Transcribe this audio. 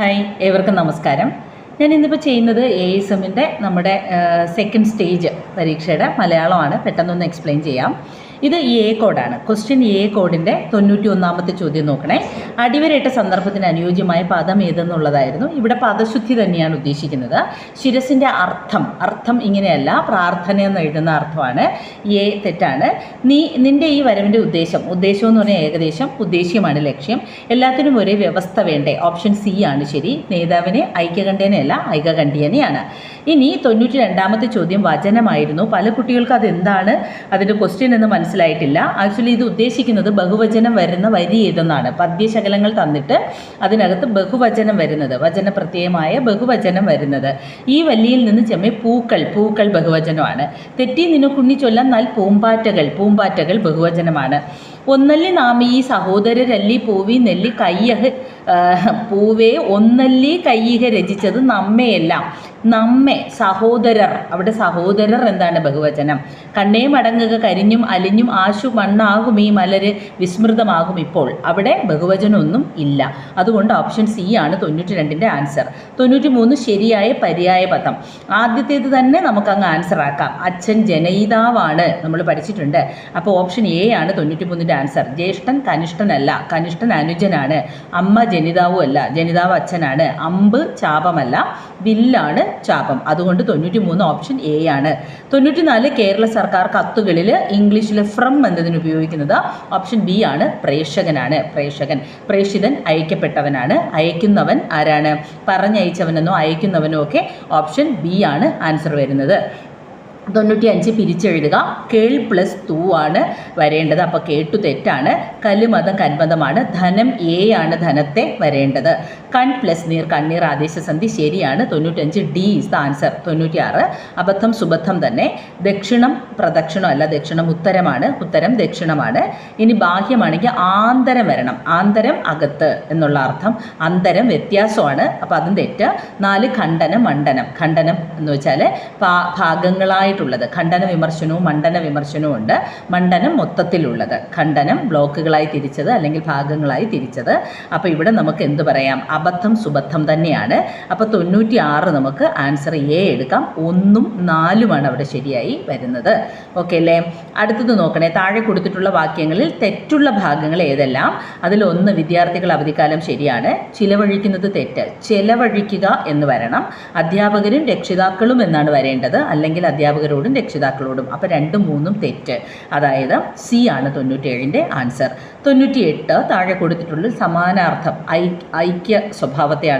Hi ഏവർക്കും നമസ്കാരം. ഞാൻ ഇന്നിപ്പോൾ ചെയ്യുന്നത് എ എസ് എമ്മിന്റെ നമ്മുടെ സെക്കൻഡ് സ്റ്റേജ് പരീക്ഷയുടെ മലയാളമാണ്. പെട്ടെന്നൊന്ന് എക്സ്പ്ലെയിൻ ചെയ്യാം. ഇത് എ കോഡാണ് ക്വസ്റ്റ്യൻ എ കോഡിന്റെ തൊണ്ണൂറ്റി ഒന്നാമത്തെ ചോദ്യം നോക്കണേ. അടിവരയിട്ട സന്ദർഭത്തിന് അനുയോജ്യമായ പദം ഏതെന്നുള്ളതായിരുന്നു. ഇവിടെ പദശുദ്ധി തന്നെയാണ് ഉദ്ദേശിക്കുന്നത്. ശിരസിന്റെ അർത്ഥം അർത്ഥം ഇങ്ങനെയല്ല പ്രാർത്ഥന എന്ന് എഴുതുന്ന അർത്ഥമാണ്. എ തെറ്റാണ്. നീ നിന്റെ ഈ വരവിന്റെ ഉദ്ദേശം ഉദ്ദേശം എന്ന് പറഞ്ഞാൽ ഏകദേശം ഉദ്ദേശ്യമാണ് ലക്ഷ്യം. എല്ലാത്തിനും ഒരേ വ്യവസ്ഥ വേണ്ടേ? ഓപ്ഷൻ സി ആണ് ശരി. നേതാവിനെ ഐക്യകണ്ഠേനയല്ല ഐകകണ്ഠ്യേനയാണ് ഇനി തൊണ്ണൂറ്റി രണ്ടാമത്തെ ചോദ്യം വചനമായിരുന്നു. പല കുട്ടികൾക്ക് അതെന്താണ് അതിന്റെ ക്വസ്റ്റ്യൻ എന്ന് മനസ്സിലായിട്ടില്ല. ആക്ച്വലി ഇത് ഉദ്ദേശിക്കുന്നത് ബഹുവചനം വരുന്ന വരി ഏതെന്നാണ്. പദ്യശകലങ്ങൾ തന്നിട്ട് അതിനകത്ത് ബഹുവചനം വരുന്നത് വചന പ്രത്യയമായ ബഹുവചനം വരുന്നത്. ഈ വല്ലിയിൽ നിന്ന് ചെമ്മേ പൂക്കൾ പൂക്കൾ ബഹുവചനമാണ്. തെറ്റി നിനക്കുണ്ണി ചൊല്ലാൻ നാൽ പൂമ്പാറ്റകൾ പൂമ്പാറ്റകൾ ബഹുവചനമാണ്. ഒന്നല്ലി നാം ഈ സഹോദരരല്ലി പൂവി നെല്ലി കയ്യഹ് പൂവേ ഒന്നല്ലേ കയ്യിക രചിച്ചത് നമ്മയെല്ലാം നമ്മെ സഹോദരർ. അവിടെ സഹോദരർ എന്താണ് ബഹുവചനം? കണ്ണേ മടങ്ങുക കരിഞ്ഞും അലിഞ്ഞും ആശു മണ്ണാകും ഈ മലര് വിസ്മൃതമാകും ഇപ്പോൾ. അവിടെ ബഹുവചനമൊന്നും ഇല്ല. അതുകൊണ്ട് ഓപ്ഷൻ സി ആണ് തൊണ്ണൂറ്റി രണ്ടിന്റെ ആൻസർ. തൊണ്ണൂറ്റി മൂന്ന് ശരിയായ പര്യായ പദം. ആദ്യത്തേത് തന്നെ നമുക്കങ്ങ് ആൻസർ ആക്കാം. അച്ഛൻ ജനയിതാവാണ്. നമ്മൾ പഠിച്ചിട്ടുണ്ട്. അപ്പോൾ ഓപ്ഷൻ എ ആണ് തൊണ്ണൂറ്റി മൂന്നിന്റെ ആൻസർ. ജ്യേഷ്ഠൻ കനിഷ്ഠനല്ല. കനിഷ്ഠൻ അനുജനാണ്. അമ്മ ജനിതാവും അല്ല ജനിതാവ് അച്ഛനാണ്. അമ്പ് ചാപമല്ല വില്ലാണ് ചാപം. അതുകൊണ്ട് തൊണ്ണൂറ്റി മൂന്ന് ഓപ്ഷൻ എ ആണ്. തൊണ്ണൂറ്റി നാല് കേരള സർക്കാർ കത്തുകളിൽ ഇംഗ്ലീഷിലെ ഫ്രം എന്നതിന് ഉപയോഗിക്കുന്നത് ഓപ്ഷൻ ബി ആണ്. പ്രേക്ഷകനാണ്. പ്രേക്ഷകൻ. പ്രേക്ഷിതൻ അയക്കപ്പെട്ടവനാണ്. അയക്കുന്നവൻ ആരാണ്? പറഞ്ഞയച്ചവനെന്നോ അയക്കുന്നവനോ ഒക്കെ ഓപ്ഷൻ ബി ആണ്. ആൻസർ വരുന്നത്. തൊണ്ണൂറ്റി അഞ്ച് പിരിച്ചെഴുതുക. കേൾ പ്ലസ് തൂ ആണ് വരേണ്ടത്. അപ്പോൾ കേട്ടു തെറ്റാണ്. കല്ലുമതം കന്മതമാണ് ധനം എ ആണ് ധനത്തെ വരേണ്ടത്. കൺ പ്ലസ് നീർ കണ്ണീർ ആദേശസന്ധി ശരിയാണ്. തൊണ്ണൂറ്റഞ്ച് ഡി ഇസ് ദ ആൻസർ തൊണ്ണൂറ്റിയാറ്. അബദ്ധം സുബദ്ധം തന്നെ. ദക്ഷിണം പ്രദക്ഷിണം അല്ല ദക്ഷിണം ഉത്തരമാണ്. ഉത്തരം ദക്ഷിണമാണ്. ഇനി ബാഹ്യമാണെങ്കിൽ ആന്തരം വരണം. ആന്തരം അകത്ത് എന്നുള്ള അർത്ഥം. അന്തരം വ്യത്യാസമാണ്. അപ്പോൾ അതും തെറ്റ്. നാല് ഖണ്ഡനം മണ്ഡനം. ഖണ്ഡനം എന്ന് വെച്ചാൽ പാ ഭാഗങ്ങളായിട്ടുള്ളത് ഖണ്ഡന വിമർശനവും മണ്ഡന വിമർശനവും ഉണ്ട്. മണ്ഡനം മൊത്തത്തിലുള്ളത്. ഖണ്ഡനം ബ്ലോക്കുകളായി തിരിച്ചത് അല്ലെങ്കിൽ ഭാഗങ്ങളായി തിരിച്ചത്. അപ്പോൾ ഇവിടെ നമുക്ക് എന്ത് പറയാം? അബദ്ധം സുബദ്ധം തന്നെയാണ്. അപ്പോൾ തൊണ്ണൂറ്റി ആറ് നമുക്ക് ആൻസർ എ എടുക്കാം. ഒന്നും നാലുമാണ് അവിടെ ശരിയായി വരുന്നത്. ഓക്കെ അല്ലേ? അടുത്തത് നോക്കണേ. താഴെ കൊടുത്തിട്ടുള്ള വാക്യങ്ങളിൽ തെറ്റുള്ള ഭാഗങ്ങൾ ഏതെല്ലാം? അതിലൊന്ന് വിദ്യാർത്ഥികൾ അവധിക്കാലം ശരിയാണ്. ചിലവഴിക്കുന്നത് തെറ്റ്. ചിലവഴിക്കുക എന്ന് വരണം. അധ്യാപകരും രക്ഷിതാക്കളും എന്നാണ് വരേണ്ടത്. അല്ലെങ്കിൽ അധ്യാപകരോടും രക്ഷിതാക്കളോടും. അപ്പോൾ രണ്ടും മൂന്നും തെറ്റ്. അതായത് സി ആണ് തൊണ്ണൂറ്റേഴിന്റെ ആൻസർ തൊണ്ണൂറ്റിയെട്ട് താഴെ കൊടുത്തിട്ടുള്ള സമാനാർത്ഥം ഐക്യ സ്വഭാവത്തെയാണ്